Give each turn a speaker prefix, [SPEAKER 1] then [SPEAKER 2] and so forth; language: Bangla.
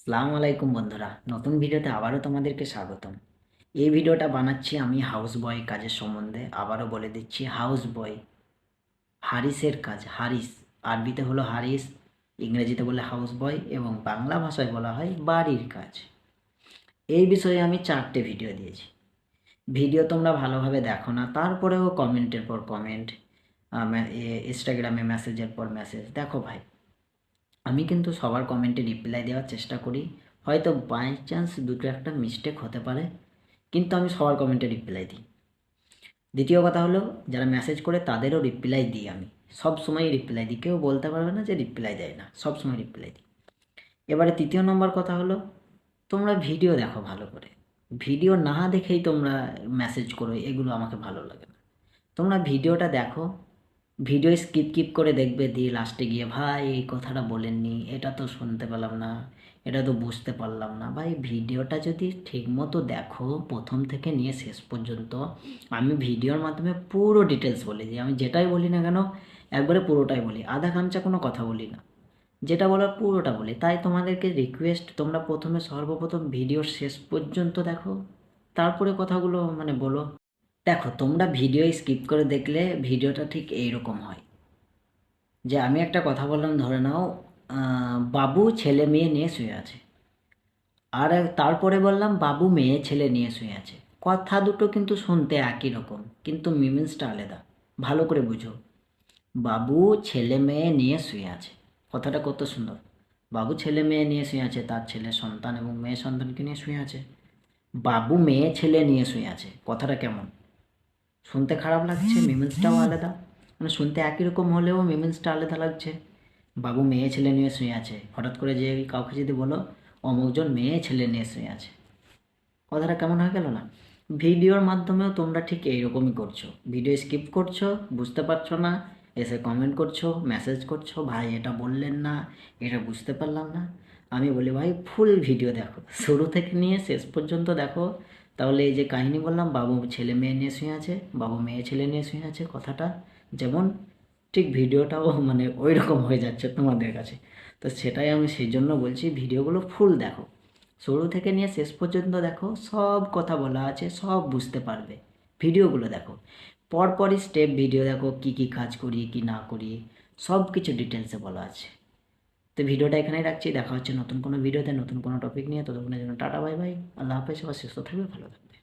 [SPEAKER 1] সালাম আলাইকুম বন্ধুরা, নতুন ভিডিওতে আবারও তোমাদেরকে স্বাগতম। এই ভিডিওটা বানাচ্ছি আমি হাউস বয় কাজের সম্বন্ধে, আবারও বলে দিচ্ছি হাউস বয় হারিসের কাজ, হারিস, আরবিতে হলো হারিস, ইংরেজিতে বলে হাউস বয় এবং বাংলা ভাষায় বলা হয় বাড়ির কাজ। এই বিষয়ে আমি চারটে ভিডিও দিয়েছি। ভিডিও তোমরা ভালোভাবে দেখো না, তারপরেও কমেন্টের পর কমেন্ট ইনস্টাগ্রামে মেসেজের পর মেসেজ। দেখো ভাই আমি কিন্তু সবার কমেন্টে রিপ্লাই দেওয়ার চেষ্টা করি। হয়তো বাই চান্স দুটো একটা মিস্টেক হতে পারে, কিন্তু আমি সবার কমেন্টে রিপ্লাই দিই। দ্বিতীয় কথা হলো, যারা মেসেজ করে তাদেরও রিপ্লাই দিই আমি। সব সময় রিপ্লাই দিই। কেউ বলতে পারবে না যে রিপ্লাই দেয় না। সব সময় রিপ্লাই দিই। এবারে তৃতীয় নম্বর কথা হলো, তোমরা ভিডিও দেখো ভালো করে। ভিডিও না দেখেই তোমরা মেসেজ করো, এগুলো আমাকে ভালো লাগে না। তোমরা ভিডিওটা দেখো ভিডিও স্কিপ কিপ করে দেখবে দিয়ে লাস্টে গিয়ে, ভাই, এই কথাটা বলেননি, এটা তো শুনতে পেলাম না, এটা তো বুঝতে পারলাম না। ভাই, ভিডিওটা যদি ঠিকমতো দেখো প্রথম থেকে নিয়ে শেষ পর্যন্ত, আমি ভিডিওর মাধ্যমে পুরো ডিটেলস বলে দিই। আমি যেটাই বলি না কেন, একবারে পুরোটাই বলি। আধা খামচা কোনো কথা বলি না। যেটা বলার পুরোটা বলি। তাই তোমাদেরকে রিকোয়েস্ট তোমরা প্রথমে সর্বপ্রথম ভিডিওর শেষ পর্যন্ত দেখো। তারপরে কথাগুলো মানে বলো। দেখো, তোমরা ভিডিও স্কিপ করে দেখলে ভিডিওটা ঠিক এইরকম হয়। যে আমি একটা কথা বললাম, ধরে নাও বাবু ছেলে মেয়ে নিয়ে শুয়ে আছে। আর তারপরে বললাম, বাবু মেয়ে ছেলে নিয়ে শুয়ে আছে। কথা দুটো কিন্তু শুনতে একই রকম, কিন্তু মিমিংসটা আলাদা। ভালো করে বুঝো। বাবু ছেলে মেয়ে নিয়ে শুয়ে আছে। কথাটা কত সুন্দর। বাবু ছেলে মেয়ে নিয়ে শুয়ে আছে, তার ছেলে সন্তান এবং মেয়ে সন্তানকে নিয়ে শুয়ে আছে। বাবু মেয়ে ছেলে নিয়ে শুয়ে আছে। কথাটা কেমন? শুনতে খারাপ লাগছে মিমেন্সটাও আলাদা। মানে শুনতে একই রকম হলেও মিমেন্সটা আলাদা লাগছে। বাবু মেয়ে ছেলে নিয়ে শুয়ে আছে। হঠাৎ করে যে কাউকে যদি বলো অমুকজন মেয়ে ছেলে নিয়ে শুয়ে আছে। কথাটা কেমন হয়ে গেল না? ভিডিওর মাধ্যমেও তোমরা ঠিক এইরকমই করছ। ভিডিও স্কিপ করছ বুঝতে পারছ না এসে কমেন্ট করছ মেসেজ করছ ভাই এটা বললেন না এটা বুঝতে পারলাম না। আমি বলি ভাই ফুল ভিডিও দেখো। শুরু থেকে নিয়ে শেষ পর্যন্ত দেখো তাহলে এই যে কাহিনী বললাম, বাবু ছেলে মেয়ে নিয়ে শুয়ে আছে, বাবু মেয়ে ছেলে নিয়ে শুয়ে আছে কথাটা, যেমন ঠিক ভিডিওটাও মানে ওই রকম হয়ে যাচ্ছে তোমাদের কাছে। তো সেটাই আমি সেই জন্য বলছি, ভিডিওগুলো ফুল দেখো। শুরু থেকে নিয়ে শেষ পর্যন্ত দেখো, সব কথা বলা আছে, সব বুঝতে পারবে। ভিডিওগুলো দেখো। পরপরই স্টেপ ভিডিও দেখো, কি কি কাজ করি, কি না করি সব কিছু ডিটেলসে বলা আছে। তো ভিডিওটা এখানেই রাখছি, দেখা হচ্ছে নতুন কোনো ভিডিওতে, নতুন কোনো টপিক নিয়ে, ততক্ষণের জন্য টাটা বাই বাই আল্লাহ হাফেজ, সবাই সুস্থ থাকবে, ভালো থাকবে।